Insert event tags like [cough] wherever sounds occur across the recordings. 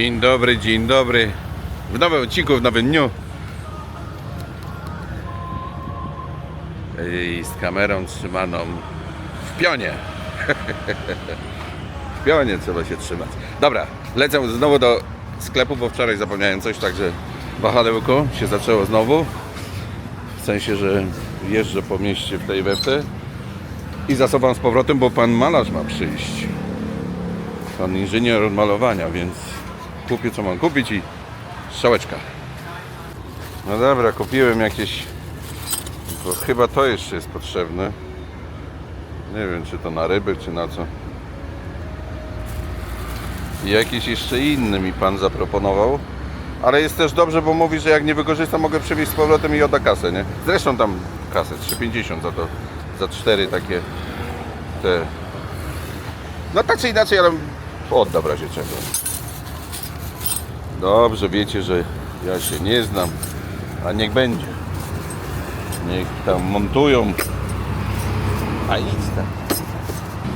Dzień dobry, dzień dobry. W nowym odcinku, w nowym dniu. I z kamerą trzymaną w pionie. [laughs] w pionie trzeba się trzymać. Dobra, lecę znowu do sklepu, bo wczoraj zapomniałem coś, także wahadełko się zaczęło znowu. W sensie, że jeżdżę po mieście w tej we w te i zasuwam z powrotem, bo pan malarz ma przyjść. Pan inżynier od malowania, więc kupię co mam kupić i strzałeczka. No dobra, kupiłem jakieś. To chyba to jeszcze jest potrzebne. Nie wiem, czy to na ryby, czy na co. I jakieś jeszcze inne mi pan zaproponował. Ale jest też dobrze, bo mówi, że jak nie wykorzystam, mogę przywieźć z powrotem i odda kasę, nie? Zresztą tam kasę 3,50 za to, za cztery takie te. No tak czy inaczej, ale odda w razie czego. Dobrze, wiecie, że ja się nie znam, a niech będzie. Niech tam montują. A idź tam.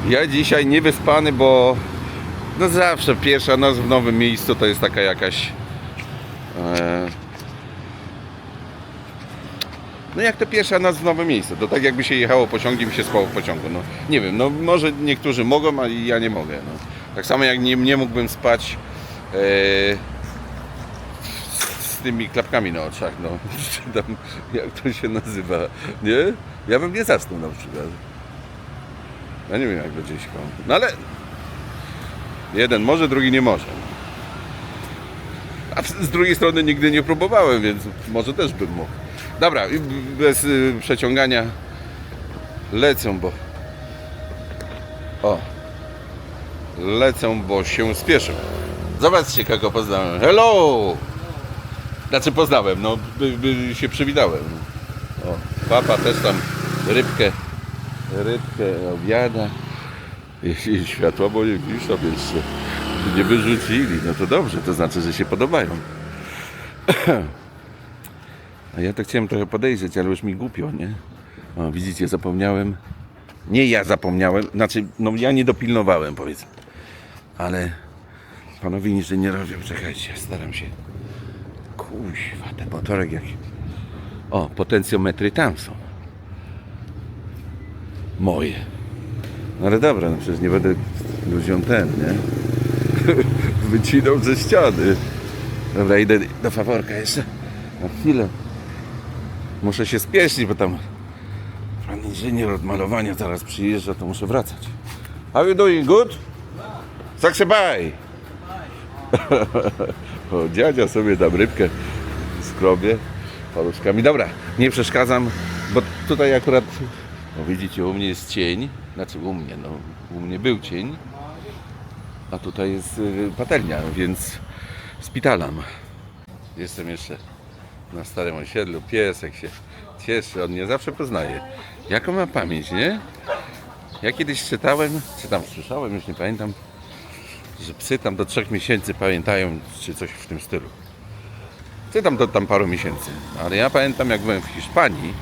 Ja dzisiaj nie wyspany, bo no zawsze pierwsza noc w nowym miejscu to jest taka jakaś e, no jak to pierwsza noc w nowym miejscu, to tak jakby się jechało pociągiem się spało w pociągu. No, nie wiem, no może niektórzy mogą, a ja nie mogę. No. Tak samo jak nie, nie mógłbym spać e, tymi klapkami na oczach, no. Czy [laughs] tam, jak to się nazywa, nie? Ja bym nie zasnął na przykład. Ja nie wiem jak będzie śpał. No ale jeden może, drugi nie może. A z drugiej strony nigdy nie próbowałem, więc może też bym mógł. Dobra, bez y, przeciągania lecę, bo o lecę, bo się spieszę. Zobaczcie, kogo poznałem. Hello! Znaczy poznałem, no by, by się przywitałem. O, papa też tam rybkę, rybkę obiada. Jeśli światła bo nie wiszą jeszcze nie wyrzucili, no to dobrze, to znaczy, że się podobają. A ja tak chciałem trochę podejrzeć, ale już mi głupio, nie? O, widzicie, zapomniałem. Nie ja zapomniałem, znaczy, no ja nie dopilnowałem, powiedzmy. Ale panowie inżynierowie, czekajcie, staram się. Kuźwa, ten motorek jaki. O, potencjometry tam są. Moje. No ale dobra, no przecież nie będę ludziom ten, nie? [laughs] Wycinał ze ściany. Dobra, idę do faworka jeszcze. Na chwilę. Muszę się spieszyć, bo tam pan inżynier od malowania zaraz przyjeżdża, to muszę wracać. How you doing? Good? Saksy bye. [laughs] o, dziadzia sobie tam rybkę skrobie paluszkami. Dobra, nie przeszkadzam, bo tutaj akurat, no widzicie, u mnie jest cień. Znaczy u mnie, no u mnie był cień. A tutaj jest y, patelnia, więc spitalam. Jestem jeszcze na starym osiedlu. Piesek się cieszy, on mnie zawsze poznaje. Jaką ma pamięć, nie? Ja kiedyś czytałem, czy tam słyszałem, już nie pamiętam, że psy tam do trzech miesięcy pamiętają, czy coś w tym stylu. Ty tam do tam paru miesięcy. Ale ja pamiętam, jak byłem w Hiszpanii,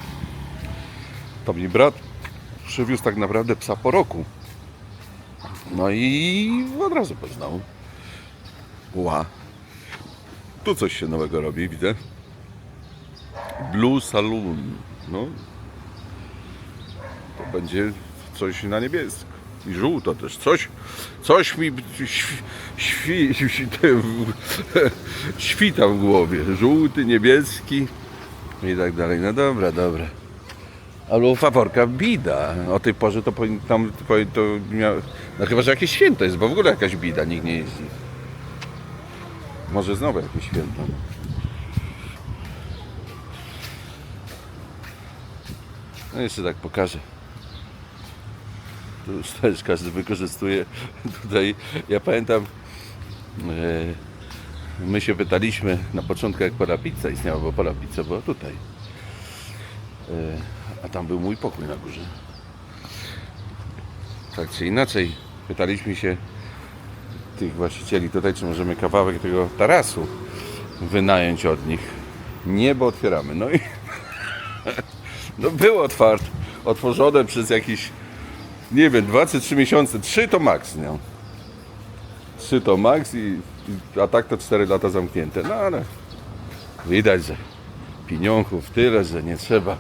to mi brat przywiózł tak naprawdę psa po roku. No i od razu poznał. Ła. Tu coś się nowego robi, widzę. Blue Saloon. No. To będzie coś na niebiesko. I żółto też. Coś, coś mi świ, świ, świ, świta w głowie. Żółty, niebieski i tak dalej. No dobra, dobra. Albo faworka bida. O tej porze to tam to, to No chyba, że jakieś święto jest, bo w ogóle jakaś bida, nikt nie jeździ. Może znowu jakieś święto. No jeszcze tak pokażę. Tu już też każdy wykorzystuje tutaj. Ja pamiętam, e, my się pytaliśmy na początku jak Pola Pizza istniała, bo Pola Pizza była tutaj. E, a tam był mój pokój na górze. Tak czy inaczej, pytaliśmy się tych właścicieli tutaj, czy możemy kawałek tego tarasu wynająć od nich. Nie, bo otwieramy. No i [laughs] no było otwarte, otworzone przez jakieś, nie wiem, 2 czy 3 miesiące. 3 to maks, nie? 3 to maks i a tak to 4 lata zamknięte. No ale widać, że pieniążków tyle, że nie trzeba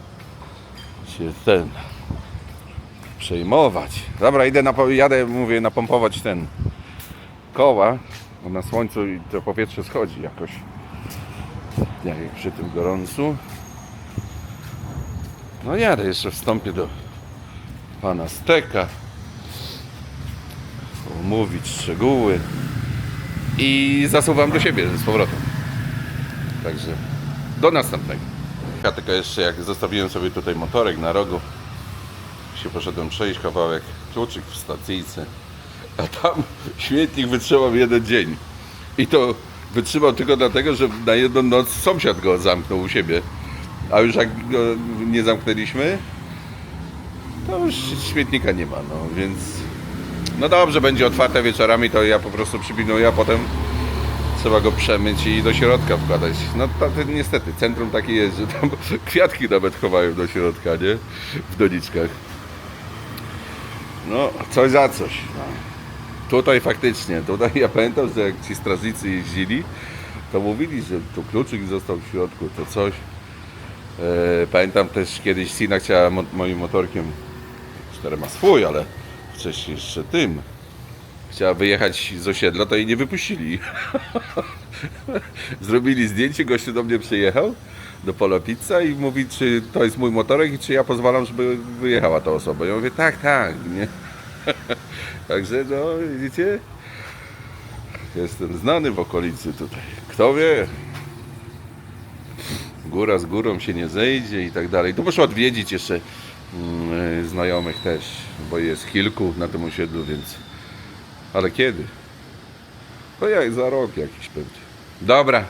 się ten przejmować. Dobra, idę na, jadę, mówię, napompować ten koła, bo na słońcu i to powietrze schodzi jakoś. Jak przy tym gorącu. No jadę, jeszcze wstąpię do pana Steka. Omówić szczegóły. I zasuwam do siebie z powrotem. Także do następnego. Ja tylko jeszcze jak zostawiłem sobie tutaj motorek na rogu, się poszedłem przejść kawałek, kluczyk w stacyjce, a tam [laughs] śmietnik wytrzymał jeden dzień. I to wytrzymał tylko dlatego, że na jedną noc sąsiad go zamknął u siebie. A już jak go nie zamknęliśmy, to już śmietnika nie ma, no więc... No dobrze, będzie otwarte wieczorami, to ja po prostu przypilnuję, a potem trzeba go przemyć i do środka wkładać. No to, to niestety, centrum takie jest, że tam [laughs] kwiatki nawet chowają do środka, nie? W doniczkach. No, coś za coś. No. Tutaj faktycznie, tutaj ja pamiętam, że jak ci strażnicy jeździli, to mówili, że tu kluczyk został w środku, to coś. E, pamiętam też kiedyś Sina chciała mo- moim motorkiem, cztery ma swój, ale wcześniej jeszcze tym, chciała wyjechać z osiedla, to jej nie wypuścili. [laughs] Zrobili zdjęcie, gościu do mnie przyjechał do Pola Pizza i mówi, czy to jest mój motorek i czy ja pozwalam, żeby wyjechała ta osoba. Ja mówię, tak, tak, nie? [laughs] Także no, widzicie? Jestem znany w okolicy tutaj. Kto wie? Góra z górą się nie zejdzie i tak dalej. Tu muszę odwiedzić jeszcze znajomych też, bo jest kilku na tym osiedlu, więc... Ale kiedy? To jak za rok jakiś pewnie. Dobra,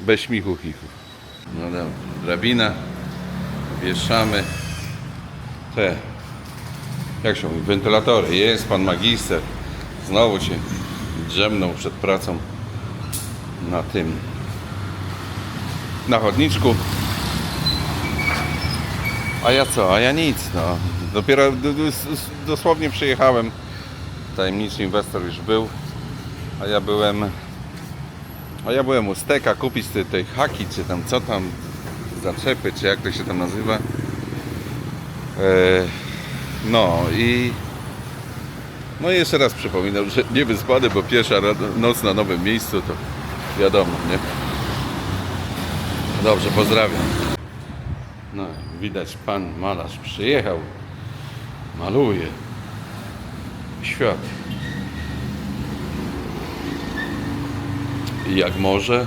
bez śmichu chichu. No dobra, drabina, wieszamy te, jak się mówi, wentylatory. Jest pan magister, znowu się drzemnął przed pracą na tym, na chodniczku. A ja co? A ja nic, no. Dopiero dosłownie przyjechałem. Tajemniczy inwestor już był, a ja byłem a ja byłem u Steka kupić te, te haki, czy tam co tam, zaczepy, czy jak to się tam nazywa. E, no i no i jeszcze raz przypominam, że nie wyspany, bo pierwsza noc na nowym miejscu to wiadomo, nie? Dobrze, pozdrawiam. No, widać pan malarz przyjechał, maluje świat. I jak może.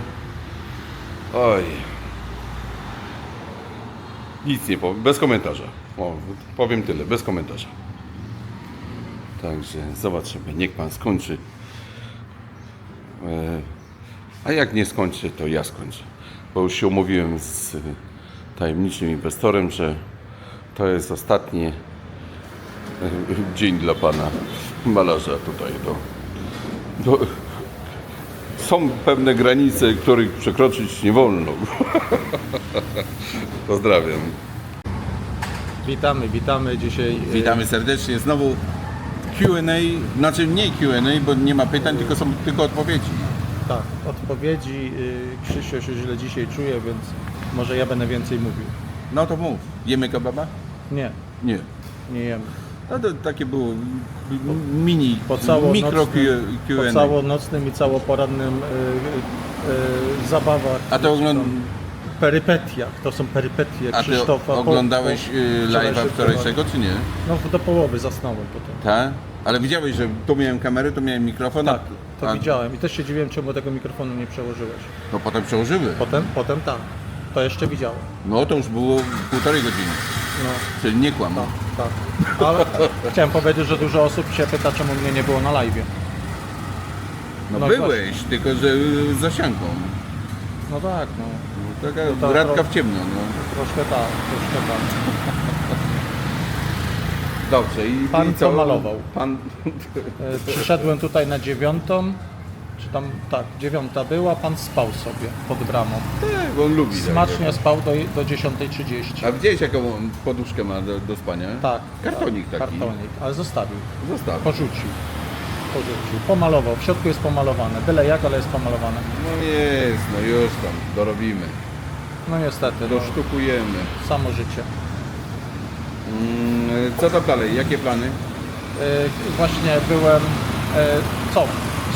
Oj. Nic nie powiem, bez komentarza. O, powiem tyle, bez komentarza. Także zobaczymy, niech pan skończy. E, A jak nie skończy, to ja skończę. Bo już się umówiłem z tajemniczym inwestorem, że to jest ostatni e, dzień dla pana malarza tutaj. Do, do, są pewne granice, których przekroczyć nie wolno. [laughs] Pozdrawiam. Witamy, witamy dzisiaj. e, Witamy serdecznie. Znowu Q&A, znaczy nie Q&A, bo nie ma pytań, tylko są tylko odpowiedzi. Tak, odpowiedzi. e, Krzysiu się źle dzisiaj czuje, więc może ja będę więcej mówił. No to mów. Jemy kebaba? Nie, Nie. nie jemy. No to takie było m- mini, Po całonocnym- mikro Q- Po Q&A. całonocnym i całoporannym e, e, zabawach. A to czy ogląd... tam Perypetiach, to są perypetie A ty Krzysztofa. po- oglądałeś y, live'a wczorajszego, czy nie? No do połowy zasnąłem potem. Tak? Ale widziałeś, że tu miałem kamerę, tu miałem mikrofon? Tak, to a- widziałem i też się dziwiłem, czemu tego mikrofonu nie przełożyłeś. No potem przełożyły. Potem, potem tak. To jeszcze widziałem. No to już było półtorej godziny. No. Czyli nie kłam. Tak, tak. Ale chciałem powiedzieć, że dużo osób się pyta, czemu mnie nie było na live. No, No byłeś, tylko że y, z zasianką. No tak, no. No, taka to- gratka to- w ciemno, no. Troszkę tak, troszkę tak. Dobrze, i Pan i co? pomalował. Pan... E, Przyszedłem tutaj na dziewiątą, czy tam, tak, dziewiąta była, pan spał sobie pod bramą. Tak, on lubi. tak. Smacznie spał do, do 10.30. A widziałeś jaką on poduszkę ma do, do spania? Tak. Kartonik tak, taki. Kartonik, ale zostawił, Zostaw. porzucił. porzucił. Pomalował, w środku jest pomalowane. Byle jak, ale jest pomalowane. No jest, no już tam, dorobimy. No niestety, no, Dosztukujemy. samo życie. Mm, co tam dalej? Jakie plany? Y, właśnie byłem, y, co,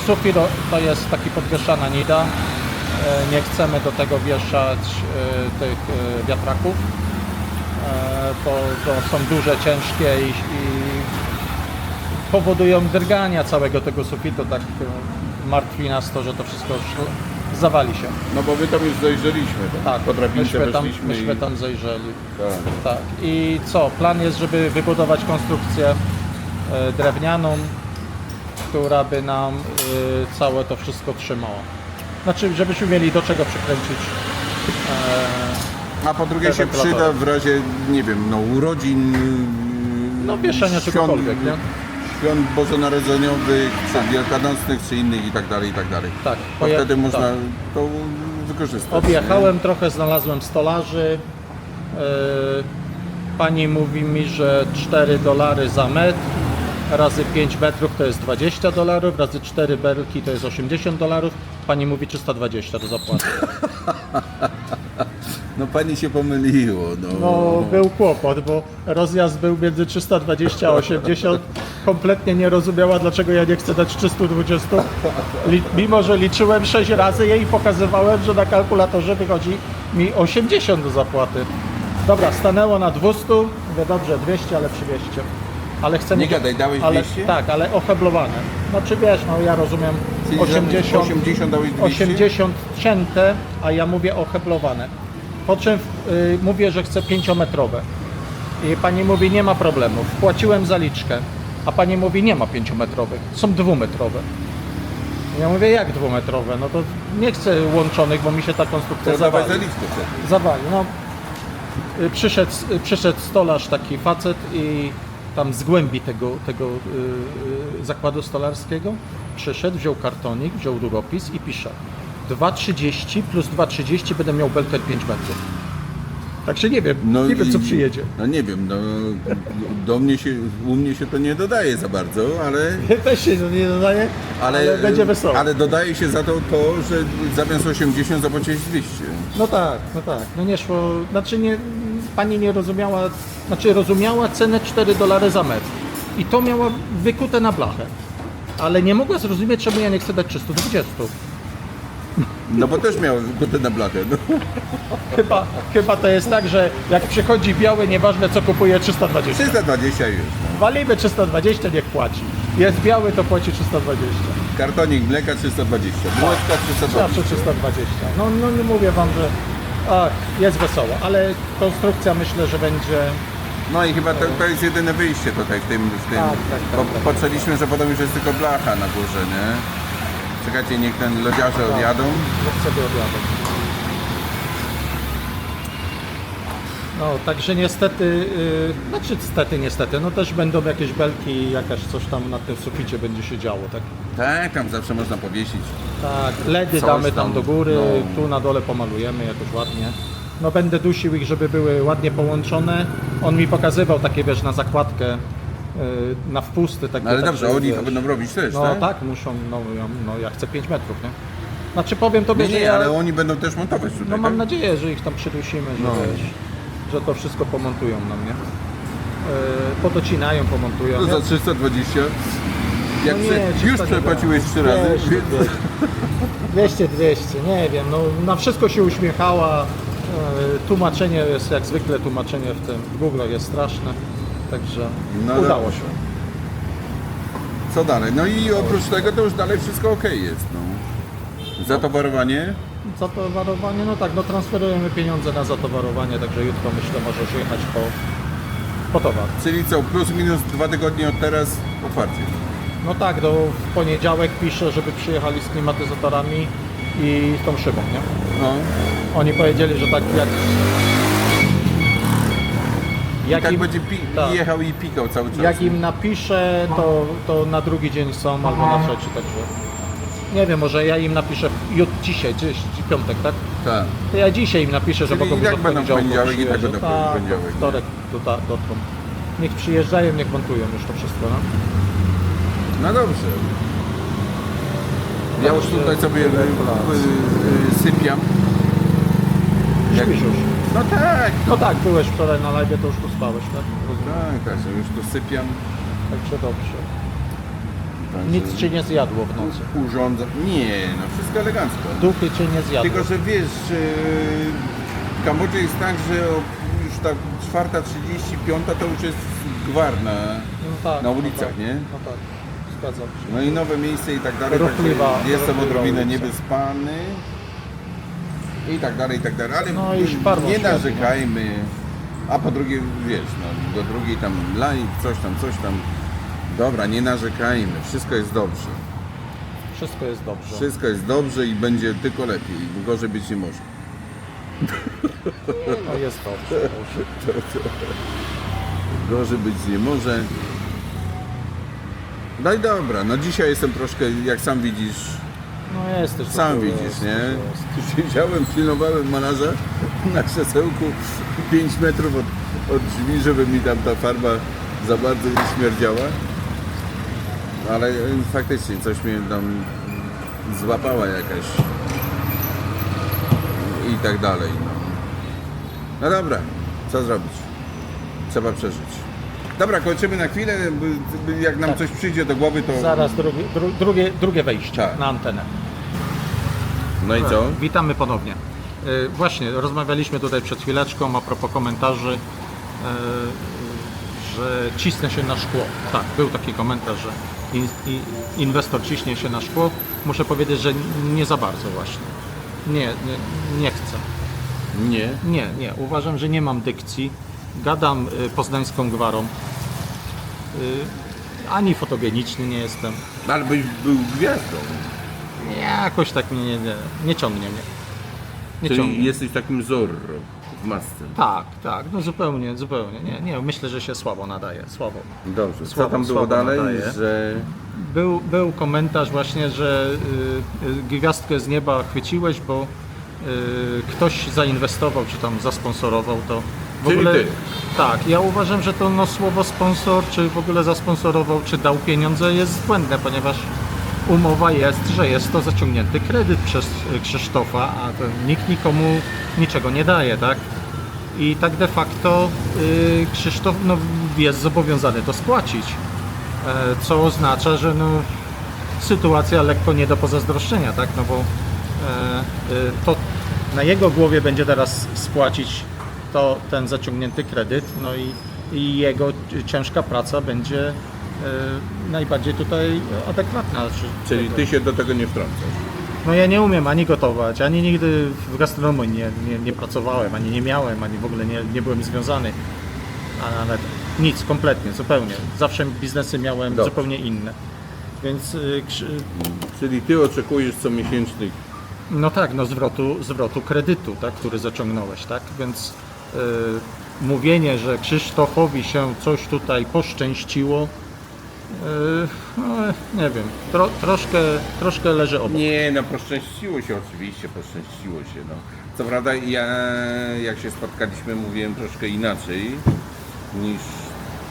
sufit to, jest taki podwieszana nida, Y, nie chcemy do tego wieszać y, tych y, wiatraków, Y, to, są duże, ciężkie i, powodują drgania całego tego sufitu, tak martwi nas to, że to wszystko zawali się. No bo my tam już zajrzeliśmy. Tak, po drabince myśmy tam, myśmy i... tam zajrzeli. Tak. Tak. I co? Plan jest, żeby wybudować konstrukcję e, drewnianą, która by nam e, całe to wszystko trzymała. Znaczy, żebyśmy mieli do czego przykręcić. e, A po drugie się przyda w razie, nie wiem, no urodzin... No, wieszenia czegokolwiek, nie? Świąt bożonarodzeniowych, czy wielkanocnych, czy innych i tak dalej, i tak dalej. Tak, To poje- wtedy można tak. to wykorzystać. Objechałem trochę, znalazłem stolarzy. E, Pani mówi mi, że 4 dolary za metr razy 5 metrów to jest 20 dolarów, razy 4 belki to jest 80 dolarów. Pani mówi 320 do zapłaty. No pani się pomyliło. No. No, był kłopot, bo rozjazd był między 320 a 80. Kompletnie nie rozumiała, dlaczego ja nie chcę dać 320. Li, mimo, że liczyłem 6 razy jej i pokazywałem, że na kalkulatorze wychodzi mi 80 do zapłaty. Dobra, stanęło na 200. Mówię, dobrze, 200, ale przywieźcie. Ale chcę Nie gadaj, dałeś ale, 200? Tak, ale oheblowane. Znaczy wiesz, no ja rozumiem Czyli 80, 80 dałeś 200? 80 cięte, a ja mówię oheblowane. Po czym y, mówię, że chcę 5-metrowe. I pani mówi, nie ma problemu. Wpłaciłem zaliczkę. A pani mówi, nie ma 5-metrowych, są dwumetrowe. Ja mówię, jak dwumetrowe? No to nie chcę łączonych, bo mi się ta konstrukcja zawali. zaliczkę wtedy. Zawali. No, y, przyszedł, y, przyszedł stolarz, taki facet i tam z głębi tego, tego y, y, zakładu stolarskiego przyszedł, wziął kartonik, wziął długopis i pisze 2,30 plus 2,30 będę miał belkę 5 metrów. Także nie wiem, nie wiem co przyjedzie. No nie wiem, no do mnie się, u mnie się to nie dodaje za bardzo, ale, [laughs] Też się to nie dodaje, ale, ale, będzie wesoło. ale dodaje się za to to, że zamiast 80 zapłaciłeś 200. No tak, no tak. No nie szło, znaczy nie, pani nie rozumiała, znaczy rozumiała cenę 4 dolary za metr. I to miała wykute na blachę. Ale nie mogła zrozumieć, czemu ja nie chcę dać 320. No bo też miał kutę na blachę. No. Chyba, chyba to jest tak, że jak przychodzi biały, nieważne co kupuje, 320. 320 już. Walimy 320, niech płaci. Jest biały, to płaci 320. Kartonik mleka 320, bułeczka 320. Zawsze 320. No, no nie mówię wam, że ach, jest wesoło, ale konstrukcja myślę, że będzie No i chyba to, to jest jedyne wyjście tutaj w tym, w tym. Tak, tak, tak, bo tak. patrzyliśmy, że potem już jest tylko blacha na górze, nie? Czekajcie, niech ten lodziarze Tak. odjadą. Jak sobie odjadę. No, także niestety, yy, znaczy niestety, niestety, no też będą jakieś belki, jakaś coś tam na tym suficie będzie się działo, tak? Tak, tam zawsze można powiesić. Tak, LEDy Coś damy tam, tam do góry, no. tu na dole pomalujemy jakoś ładnie. No będę dusił ich, żeby były ładnie połączone. On mi pokazywał takie, wiesz, na zakładkę, yy, na wpusty. Takie, No ale tak, dobrze, oni wiesz, to będą robić też, No tak? tak, muszą, no, ja, no ja chcę 5 metrów, nie? Znaczy powiem tobie, Nie, że nie, ja... ale oni będą też montować tutaj, No mam tak? nadzieję, że ich tam przydusimy, że, No. wiesz, że to wszystko pomontują na mnie. Yy, podocinają, pomontują. No za 320. Jak No prze- nie, już 300 nie przepłaciłeś trzy razy, 200, więc 200, 200, nie wiem, no na wszystko się uśmiechała. Yy, Tłumaczenie jest jak zwykle, tłumaczenie w tym Google jest straszne, także No udało się. co dalej? No i oprócz tego to już dalej wszystko ok jest, no. Zatowarowanie? Zatowarowanie, no tak, no transferujemy pieniądze na zatowarowanie, także jutro myślę możesz jechać po, po towar. Czyli co, plus minus dwa tygodnie od teraz otwarcie. No tak, do w poniedziałek piszę, żeby przyjechali z klimatyzatorami i z tą szybą, nie? No. Oni powiedzieli, że tak jak... I Jak tak im, będzie pi- tak. jechał i pikał cały czas. jak im napiszę, to, to na drugi dzień są albo na trzeci, także... Nie wiem, może ja im napiszę jut, dzisiaj, dziś, piątek, tak? Tak. To ja dzisiaj im napiszę, że Czyli mogą i tak będą poniedziałku poniedziałek, i tak przyjeżdżać. będą Tak, poniedziałek, nie? wtorek tutaj dotrą. Niech przyjeżdżają, niech montują już to wszystko, no. No dobrze. Ja już tutaj sobie y, y, sypiam. Jak... Śpisz już. No tak, No tak, byłeś wczoraj na live, to już tu spałeś, tak? tak, tak, że już tu sypiam. Także dobrze. Także Nic ci nie zjadło w nocy. Urządzam. Nie, no wszystko elegancko. Duchy cię nie zjadły. Tylko, że wiesz, yy, w Kambodży jest tak, że o, już tak 4.35 to już jest gwar na, no tak, na no ulicach, tak, nie? No tak, zgadzam się. No i nowe miejsce i tak dalej. Ruchliwa- także Jestem ruchliwa odrobinę ulica. niewyspany. I tak dalej, i tak dalej. Ale No i nie światło. narzekajmy. A po drugie, wiesz, no, do drugiej tam live, coś tam, coś tam. Dobra, nie narzekajmy. Wszystko jest dobrze. Wszystko jest dobrze. Wszystko jest dobrze i będzie tylko lepiej. Gorzej być nie może. No jest dobrze. Gorzej być nie może. No i dobra, no dzisiaj jestem troszkę, jak sam widzisz, No jesteś. sam tu, widzisz, jest, nie? jest. Siedziałem, pilnowałem malarza na krzesełku 5 metrów od, od drzwi, żeby mi tam ta farba za bardzo nie śmierdziała. Ale e, faktycznie coś mnie tam złapała jakaś i tak dalej. No, no dobra, co zrobić? Trzeba przeżyć. Dobra, kończymy na chwilę. Jak nam Tak. coś przyjdzie do głowy, to. Zaraz drugie, dru, drugie, drugie wejście Tak. na antenę. No i co? Witamy ponownie. E, Właśnie, rozmawialiśmy tutaj przed chwileczką a propos komentarzy, e, że cisnę się na szkło. Tak, był taki komentarz, że inwestor ciśnie się na szkło. Muszę powiedzieć, że nie za bardzo właśnie. Nie, nie, nie chcę. Nie. Nie, nie. Uważam, że nie mam dykcji. Gadam y, poznańską gwarą. Y, Ani fotogeniczny nie jestem. Ale byś był gwiazdą. Jakoś tak mnie nie, nie, nie ciągnie mnie. Nie Czyli ciągnie. jesteś takim Zorro masce. Tak, tak, no zupełnie, zupełnie. Nie, nie, myślę, że się słabo nadaje, słabo. Dobrze. Co Słabo- tam było słabo dalej? nadaje. Że Był, był komentarz właśnie, że y, y, gwiazdkę z nieba chwyciłeś, bo y, ktoś zainwestował, czy tam zasponsorował to. W Czyli ogóle, ty. Tak, ja uważam, że to no, słowo sponsor, czy w ogóle zasponsorował, czy dał pieniądze jest błędne, ponieważ umowa jest, że jest to zaciągnięty kredyt przez y, Krzysztofa, a nikt nikomu niczego nie daje, tak? I tak de facto y, Krzysztof no, jest zobowiązany to spłacić. E, co oznacza, że no, sytuacja lekko nie do pozazdroszczenia, tak? No bo e, e, to na jego głowie będzie teraz spłacić to, ten zaciągnięty kredyt, no i, i jego ciężka praca będzie e, najbardziej tutaj adekwatna. Czy, czyli ty się do tego nie wtrącasz. no ja nie umiem ani gotować, ani nigdy w gastronomii nie, nie, nie pracowałem, ani nie miałem, ani w ogóle nie, nie byłem związany. A nawet nic, kompletnie, zupełnie. Zawsze biznesy miałem Dobrze. zupełnie inne. Więc y, krzy- Czyli ty oczekujesz comiesięcznych. no tak, no zwrotu, zwrotu kredytu, tak, który zaciągnąłeś, tak? Więc y, mówienie, że Krzysztofowi się coś tutaj poszczęściło, no, nie wiem, tro, troszkę, troszkę leży obok. Nie, no poszczęściło się oczywiście, poszczęściło się. No. Co prawda ja jak się spotkaliśmy mówiłem troszkę inaczej niż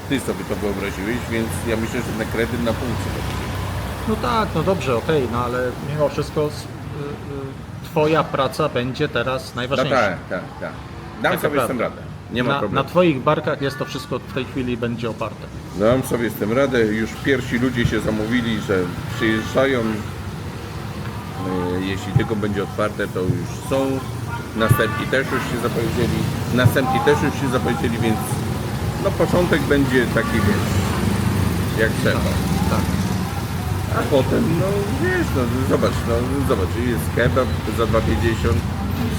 ty sobie to wyobraziłeś, więc ja myślę, że ten kredyt na półce. No tak, no dobrze, okej, no ale mimo wszystko s- y, y, twoja praca będzie teraz No najważniejsza. tak, tak, tak. Dam Taka sobie z tym radę. Nie ma na, na problemu. twoich barkach jest to wszystko w tej chwili będzie oparte. Dam sobie z tym radę. Już pierwsi ludzie się zamówili, że przyjeżdżają. E, Jeśli tylko będzie otwarte, to już są. Następni też już się zapowiedzieli. Następni też już się zapowiedzieli, więc no początek będzie taki wiesz, jak trzeba. Tak. A potem, no wiesz, no zobacz, no zobacz, jest kebab za 2,50,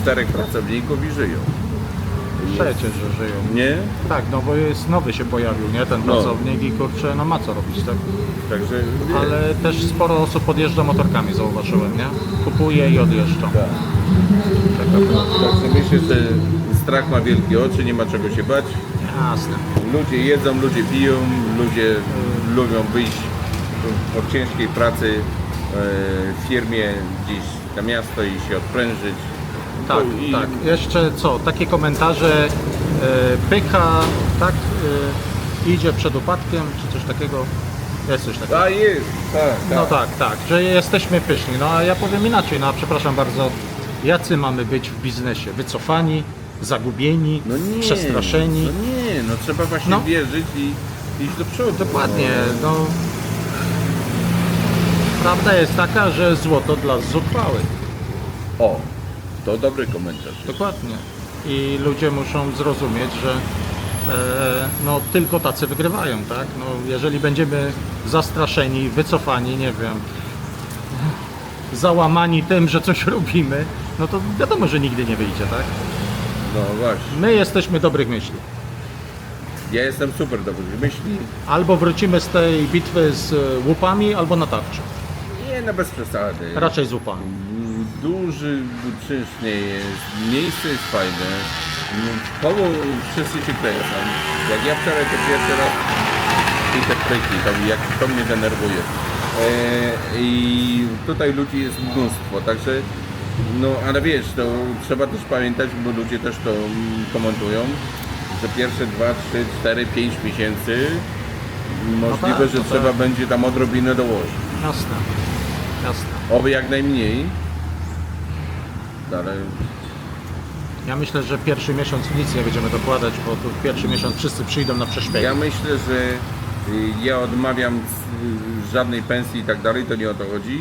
czterech pracowników i żyją. Przecież, że żyją. Nie? Tak, no bo jest nowy się pojawił, nie? Ten No. pracownik i kurczę, no ma co robić, tak? Także wiesz, Ale też sporo osób podjeżdża motorkami, zauważyłem, nie? Kupuje i odjeżdża. tak. Taka prawda. Także myślę, że strach ma wielkie oczy, nie ma czego się bać. Jasne. Ludzie jedzą, ludzie piją, ludzie lubią wyjść od ciężkiej pracy e, w firmie gdzieś na miasto i się odprężyć. Tak, I- tak. Jeszcze co, takie komentarze, e, pycha, tak, e, idzie przed upadkiem, czy coś takiego. Jest coś takiego. A jest, tak, No tak, tak, że jesteśmy pyszni. No a ja powiem inaczej, no przepraszam bardzo, jacy mamy być w biznesie? Wycofani, zagubieni, No nie, przestraszeni? No nie, no trzeba właśnie No. wierzyć i iść do przodu. Dokładnie, no. Prawda jest taka, że złoto dla zuchwałych. O, to dobry komentarz. Dokładnie. I ludzie muszą zrozumieć, że e, no, tylko tacy wygrywają, tak? No, jeżeli będziemy zastraszeni, wycofani, nie wiem, załamani tym, że coś [laughs] robimy, no to wiadomo, że nigdy nie wyjdzie, tak? No właśnie. My jesteśmy dobrych myśli. Ja jestem super dobry. Myśli, Albo wrócimy z tej bitwy z łupami, albo na tarczy. nie no bez przesady. Raczej z łupami. Duży, czynsz nie jest, miejsce jest fajne, koło wszyscy się kręcą. Jak ja wczoraj to pierwszy raz i te kryki, to, jak to mnie denerwuje. E, I tutaj ludzi jest mnóstwo, także no ale wiesz, to trzeba też pamiętać, bo ludzie też to mm, komentują, że pierwsze 2, 3, 4, 5 miesięcy możliwe, tak, że no trzeba tak. będzie tam odrobinę dołożyć. Jasne. Jasne. Oby jak najmniej. Ale Ja myślę, że pierwszy miesiąc nic nie będziemy dokładać, bo tu pierwszy miesiąc wszyscy przyjdą na prześpieg. ja myślę, że y, ja odmawiam y, żadnej pensji i tak dalej, to nie o to chodzi.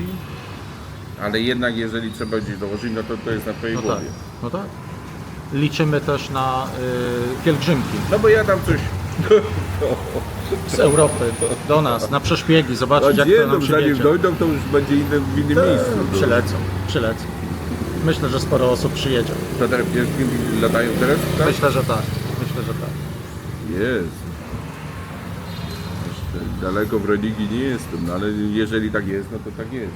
Ale jednak jeżeli trzeba gdzieś dołożyć, no to to jest na twojej No tak, głowie. no tak. Liczymy też na y, pielgrzymki No bo ja tam coś... [laughs] z Europy do nas, na przeszpiegi, zobaczyć jak to nam przyjedzie. dojdą, to już będzie inne, w innym miejscu. no. Przylecą, przylecą. Myślę, że sporo osób przyjedzie. Teraz pielgrzymki latają teraz? Tak? Myślę, że tak. Myślę, że tak. Jest. Jeszcze daleko w religii nie jestem, no ale jeżeli tak jest, no to tak jest.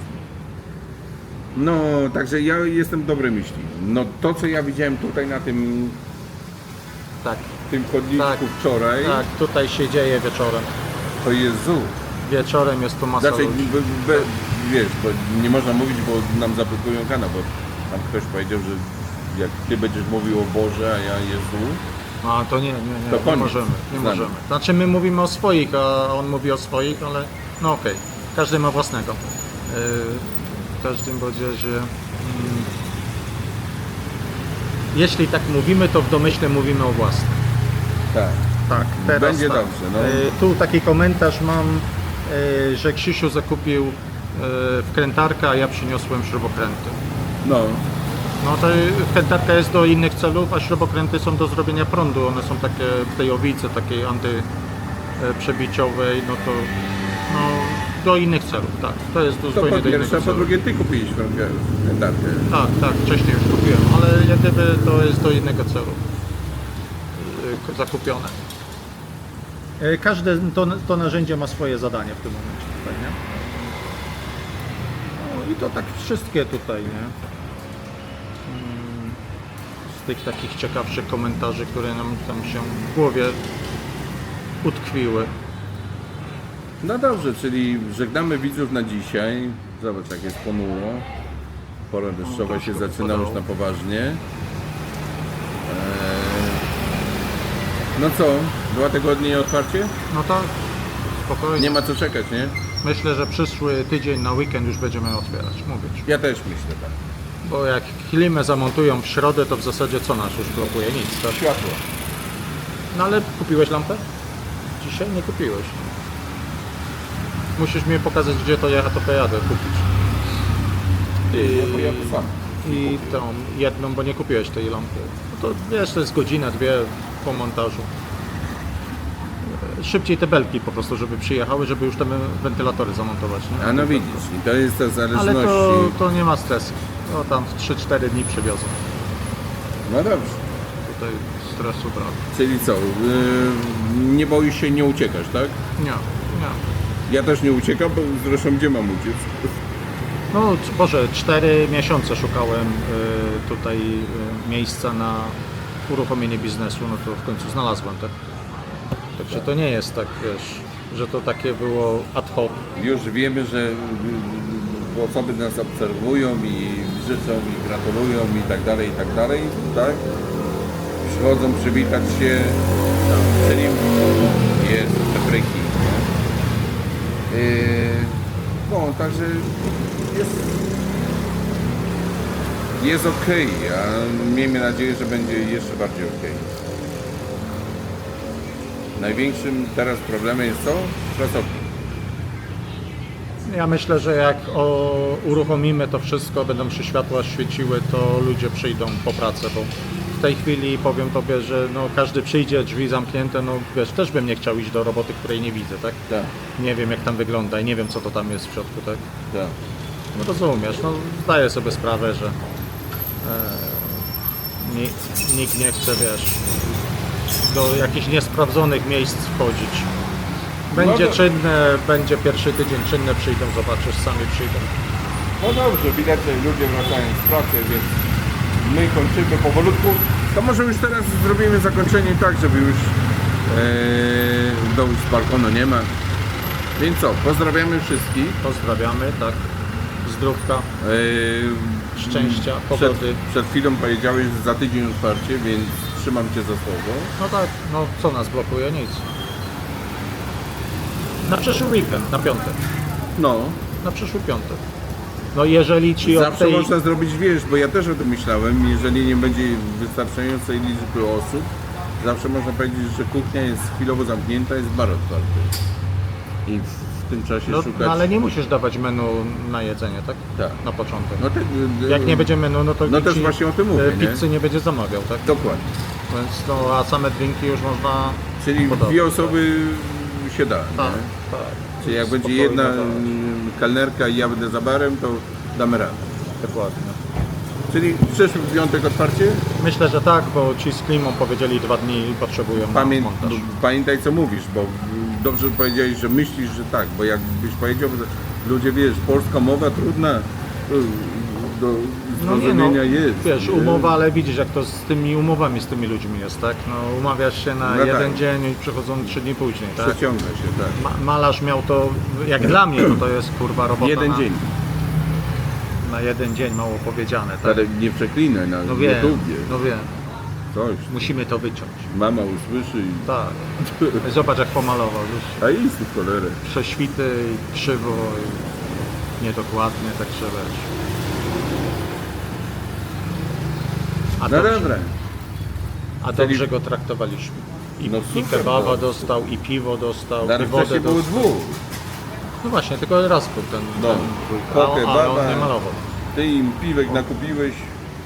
No, także ja jestem dobrej myśli. No to, co ja widziałem tutaj na tym, Tak, tym chodniku Tak. wczoraj, tak, tutaj się dzieje wieczorem. to Jezu. Wieczorem jest tu masa Znaczy, ludzi. be, be, wiesz, bo nie można mówić, bo nam zablokują kanał, bo tam ktoś powiedział, że jak ty będziesz mówił o Boże, a ja Jezu, A to nie, nie, nie, To nie koniec. możemy, nie Znamy. możemy. Znaczy my mówimy o swoich, a on mówi o swoich, ale no okej, każdy ma własnego. Yy, w każdym bądź razie, mm, jeśli tak mówimy, to w domyśle mówimy o własnym. tak. Tak, Będzie dobrze, no. Yy, tu taki komentarz mam, yy, że Krzysiu zakupił yy, wkrętarkę, a ja przyniosłem śrubokręty. No, No to wkrętarka jest do innych celów, a śrubokręty są do zrobienia prądu. One są takie w tej owice takiej antyprzebiciowej, no to no, do innych celów, tak. To jest to zupełnie po do pierwsze, a po drugie ty kupiłeś wędarkę. Tak, tak, wcześniej już kupiłem, ale jak gdyby to jest do innego celu yy, zakupione. Yy, Każde to, to narzędzie ma swoje zadanie w tym momencie tutaj, nie? No i to tak wszystkie tutaj, nie? Mm, Z tych takich ciekawszych komentarzy, które nam tam się w głowie utkwiły. No dobrze, czyli żegnamy widzów na dzisiaj. Zobacz, jak jest ponuro. Pora deszczowa się troszkę zaczyna już na poważnie. Eee, No co, dwa tygodnie otwarcie? No tak, spokojnie. Nie ma co czekać, nie? Myślę, że przyszły tydzień na weekend już będziemy otwierać, mówić. Ja też myślę tak. Bo jak klimę zamontują w środę, to w zasadzie co nas już blokuje? Nic. Tak? Światło. No ale kupiłeś lampę? Dzisiaj nie kupiłeś. Musisz mi pokazać, gdzie to ja to pojadę kupić. Ja pojadę sam. I tą jedną, bo nie kupiłeś tej lampy. No to wiesz, to jest godzina, dwie po montażu. Szybciej te belki po prostu, żeby przyjechały, żeby już te wentylatory zamontować. Nie? A no widzisz, i to jest to Ale zależności. to, to nie ma stresu. No tam w 3-4 dni przywiozą. No dobrze. Tutaj stresu brak. Czyli co, yy, nie boisz się, nie uciekasz, tak? Nie, nie. Ja też nie uciekam, bo zresztą gdzie mam uciec? No, Boże, 4 miesiące szukałem y, tutaj y, miejsca na uruchomienie biznesu, no to w końcu znalazłem, tak? Także to nie jest tak, wiesz, że to takie było ad hoc. Już wiemy, że y, y, osoby nas obserwują i życzą i gratulują i tak dalej, i tak dalej, tak? Przychodzą przywitać się, czyli jest? Yy, no, także jest, jest ok, a miejmy nadzieję, że będzie jeszcze bardziej ok. Największym teraz problemem jest co? Pracownik. Ja myślę, że jak o, uruchomimy to wszystko, będą się światła świeciły, to ludzie przyjdą po pracę, bo w tej chwili powiem Tobie, że no, każdy przyjdzie, drzwi zamknięte, no wiesz, też bym nie chciał iść do roboty, której nie widzę, tak? Tak, Nie wiem jak tam wygląda i nie wiem co to tam jest w środku, tak? tak. No rozumiesz, no zdaję sobie sprawę, że e, ni- nikt nie chce, wiesz, do jakichś niesprawdzonych miejsc wchodzić. Będzie No czynne, będzie pierwszy tydzień czynne, przyjdą, zobaczysz, sami przyjdą. No dobrze, widać, że ludzie wracają z pracy, więc my kończymy powolutku. To może już teraz zrobimy zakończenie tak, żeby już e, dołu z balkonu nie ma. Więc co, pozdrawiamy wszystkich. Pozdrawiamy, tak, zdrówka, E, szczęścia, przed, pogody. przed chwilą powiedziałeś, że za tydzień otwarcie, więc trzymam Cię za słowo. No tak, no co nas blokuje? Nic. Na przyszły weekend, na piątek. No, Na przyszły piątek. No jeżeli ci od zawsze tej... można zrobić, wiesz, bo ja też o tym myślałem, jeżeli nie będzie wystarczającej liczby osób, zawsze można powiedzieć, że kuchnia jest chwilowo zamknięta, jest bar otwarty. I w tym czasie No, szukać... no ale nie musisz dawać menu na jedzenie, tak? Tak. Na początek. No te, Jak nie będzie menu, no to No też właśnie o tym mówię, nie? Pizzy nie będzie zamawiał, tak? Dokładnie. Więc no, a same drinki już można... Czyli podawać, dwie osoby się da, Tak, nie? tak. Czyli jak będzie jedna tak. mm, kelnerka i ja będę za barem, to damy radę. Dokładnie. Czyli przyszły piątek otwarcie? Myślę, że tak, bo ci z klimą powiedzieli dwa dni potrzebują Pamię... Pamiętaj co mówisz, bo dobrze powiedziałeś, że myślisz, że tak, bo jakbyś powiedział, że ludzie wiesz, polska mowa trudna do No nie zrozumienia no, jest. wiesz, nie? umowa, ale widzisz jak to z tymi umowami z tymi ludźmi jest, tak? No umawiasz się na No jeden tak. dzień i przychodzą trzy dni później, tak? Przeciąga się, tak. Ma, malarz miał to, jak dla mnie, to, to jest kurwa robota Jeden na, dzień, na jeden dzień, mało powiedziane, tak? ale nie przeklinaj na No wiem, YouTubie. no wiem, Coś. musimy to wyciąć. Mama usłyszy i... Tak. Zobacz jak pomalował, A jest w cholerę. prześwity i krzywo i niedokładnie, tak wiesz. A No dobrze, dobra. a dobrze go traktowaliśmy. I, No i super, kebaba no. dostał, i piwo dostał, i wodę wcześniej było dostał. dwóch. No właśnie, tylko raz był ten, No. ten Kokę, a, ale baba. on nie malował. Ty im piwek nakupiłeś,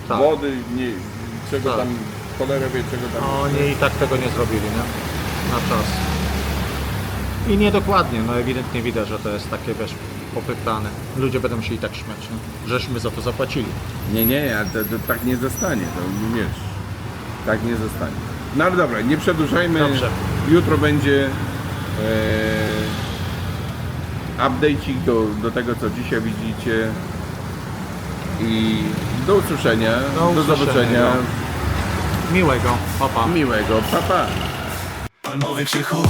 Tak. wody, nie, czego Tak. tam, cholera wie czego tam. A Oni i tak tego nie zrobili, nie? Na czas. I niedokładnie, no ewidentnie widać, że to jest takie, wiesz, popytane. Ludzie będą się i tak śmiać, nie? Żeśmy za to zapłacili. Nie, nie, ale to, to tak nie zostanie, to wiesz. Tak nie zostanie. No ale dobra, nie przedłużajmy. Dobrze. Jutro będzie e, update'ik do, do tego, co dzisiaj widzicie. I do usłyszenia, Do do, usłyszenia, zobaczenia. no. Miłego, papa. Miłego, pa pa. Palmowy krzychu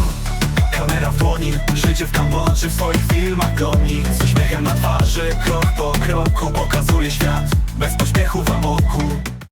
Kamera w dłoni Życie w Kambodży w swoich filmach goni Z uśmiechem na twarzy Krok po kroku pokazuje świat Bez pośpiechu w amoku